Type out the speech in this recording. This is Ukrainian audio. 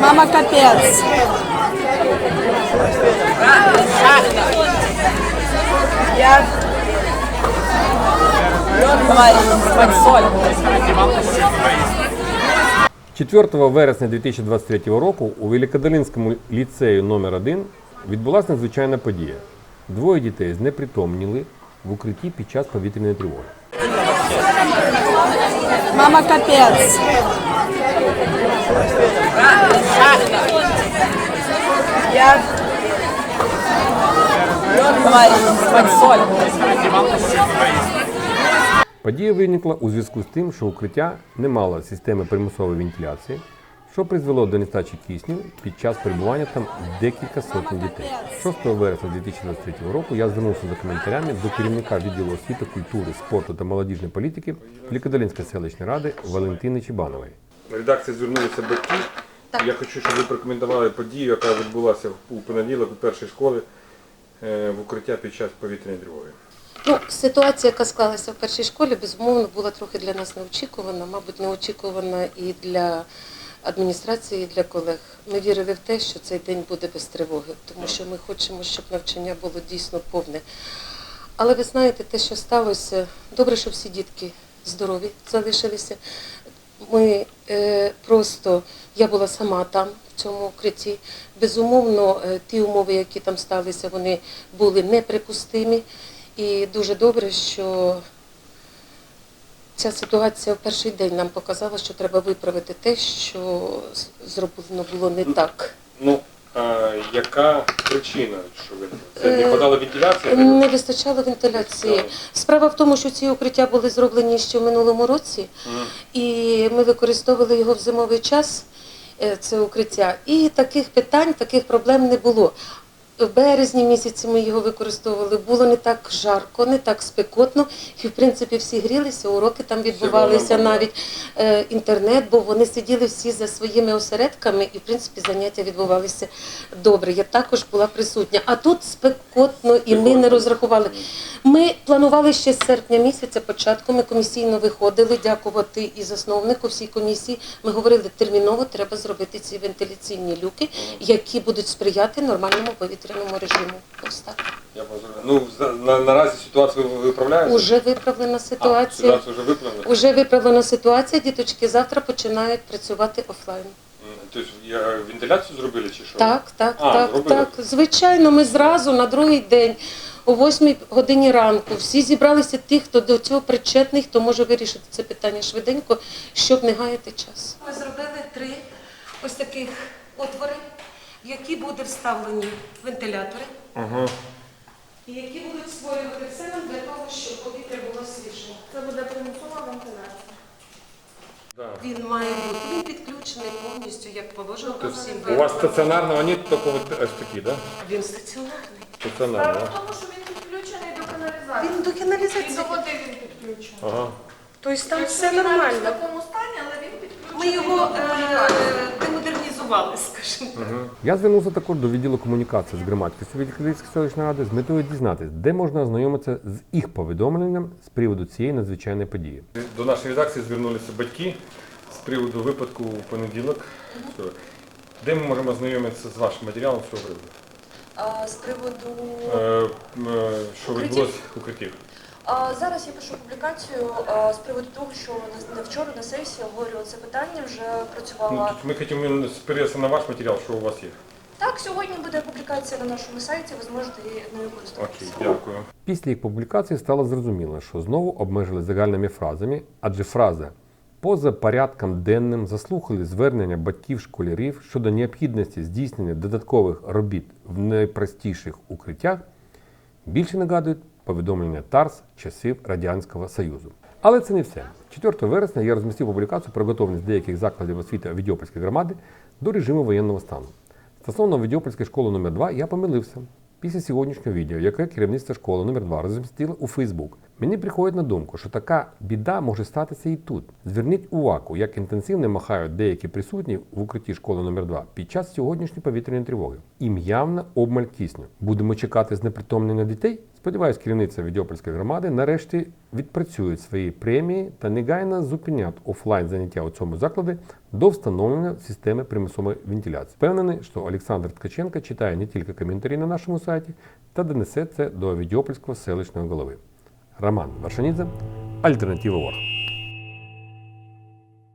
Мама капец. Я... 4 вересня 2023 року у Великодолинському ліцею номер 1 відбулася надзвичайна подія. Двоє дітей знепритомніли в укритті під час повітряної тривоги. Мама капец. Подія виникла у зв'язку з тим, що укриття не мало системи примусової вентиляції, що призвело до нестачі кисню під час перебування там декілька сотень дітей. 6 вересня 2023 року я звернувся за коментарями до керівника відділу освіти, культури, спорту та молодіжної політики Великодолинської селищної ради Валентини Чебанової. Редакції звернулися батьки. Я хочу, щоб ви прокоментували подію, яка відбулася у понеділок у першій школі е, в укриття під час повітряної тривоги. Ну, ситуація, яка склалася в першій школі, безумовно, була трохи для нас неочікувана, мабуть, неочікувана і для адміністрації, і для колег. Ми вірили в те, що цей день буде без тривоги, тому що ми хочемо, щоб навчання було дійсно повне. Але ви знаєте, те, що сталося, добре, що всі дітки здорові залишилися. Ми е, просто, я була сама там, в цьому укритті. Безумовно, е, ті умови, які там сталися, вони були неприпустимі. І дуже добре, що ця ситуація в перший день нам показала, що треба виправити те, що зроблено було не так. Ну, яка причина, що ви це не подала вентиляція? Не вистачало вентиляції. Справа в тому, що ці укриття були зроблені ще в минулому році, і ми використовували його в зимовий час, е, це укриття. І таких питань, таких проблем не було. В березні місяці ми його використовували, було не так жарко, не так спекотно, і в принципі всі грілися, уроки там відбувалися, навіть е, інтернет, бо вони сиділи всі за своїми осередками, і в принципі заняття відбувалися добре. Я також була присутня. А тут спекотно, і ми не розрахували. Ми планували ще з серпня місяця початку. Ми комісійно виходили, дякувати і засновнику всій комісії. Ми говорили, терміново треба зробити ці вентиляційні люки, які будуть сприяти нормальному повітряному режиму. Ось так. Я розумію. Ну, за- на, наразі ситуацію ви виправляєте? Уже виправлена А, ситуація. ситуація вже виправлена? Уже виправлена ситуація. Діточки завтра починають працювати офлайн. М, Тобто я вентиляцію зробили чи що? Так, так, А, так, зробили? так. Звичайно, ми зразу на другий день, о 8 годині ранку, всі зібралися ті, хто до цього причетний, хто може вирішити це питання швиденько, щоб не гаяти час. Ми зробили три ось таких отвори, які буде вставлені вентилятори, Ага. і які будуть створювати нам для того, щоб повітря було свіже. Це буде примусова вентиляція. Да. Він має бути він підключений повністю, як положено по всім У вас виробам. стаціонарного ні, тільки от ось такі, да? Він стаціонарний. Стаціонарно. В тому, що він підключений до каналізації. Він до І каналізації. до води він підключений. Ага. Тобто там Тобто все він навіть в нормально. такому стані, але він підключений Ми його до е, демодернізували, скажімо. Я звернувся також до відділу комунікації з громадськістю Великодолинської селищної ради з метою дізнатися, де можна ознайомитися з їх повідомленням з приводу цієї надзвичайної події. До нашої редакції звернулися батьки з приводу випадку у понеділок. Що- Де ми можемо знайомитися з вашим матеріалом з цього приводу? А, З приводу Е, е, Що Укриттів? відбулося укриттів? А, зараз я пишу публікацію з приводу того, що на- на вчора на сесії обговорювали це питання, вже Ну, працювала. Ми хочемо спиратися на ваш матеріал, що у вас є. Так, сьогодні буде публікація на нашому сайті, ви зможете нею користуватися. Окей, дякую. Після їх публікації стало зрозуміло, що знову обмежили загальними фразами, адже фраза поза порядком денним заслухали звернення батьків школярів щодо необхідності здійснення додаткових робіт в найпростіших укриттях більше нагадують повідомлення ТАРС часів Радянського Союзу. Але це не все. 4 вересня я розмістив публікацію про готовність деяких закладів освіти Відьопольської громади до режиму воєнного стану. Стосовно Відьопольської школи номер 2 я помилився. Після сьогоднішнього відео, яке керівництво школи номер 2 розмістило у Фейсбук, Мені приходить на думку, що така біда може статися і тут. Зверніть увагу, як інтенсивно махають деякі присутні в укритті школи номер 2 під час сьогоднішньої повітряної тривоги. Їм явно обмаль кисню. Будемо чекати знепритомлення дітей? Сподіваюсь, керівниця Відьопольської громади нарешті відпрацюють свої премії та негайно зупинять офлайн заняття у цьому закладі до встановлення системи примусової вентиляції. Впевнений, що Олександр Ткаченко читає не тільки коментарі на нашому сайті та донесе це до Відьопольського селищного голови. Роман Варшанідзе, Альтернатива Ворг.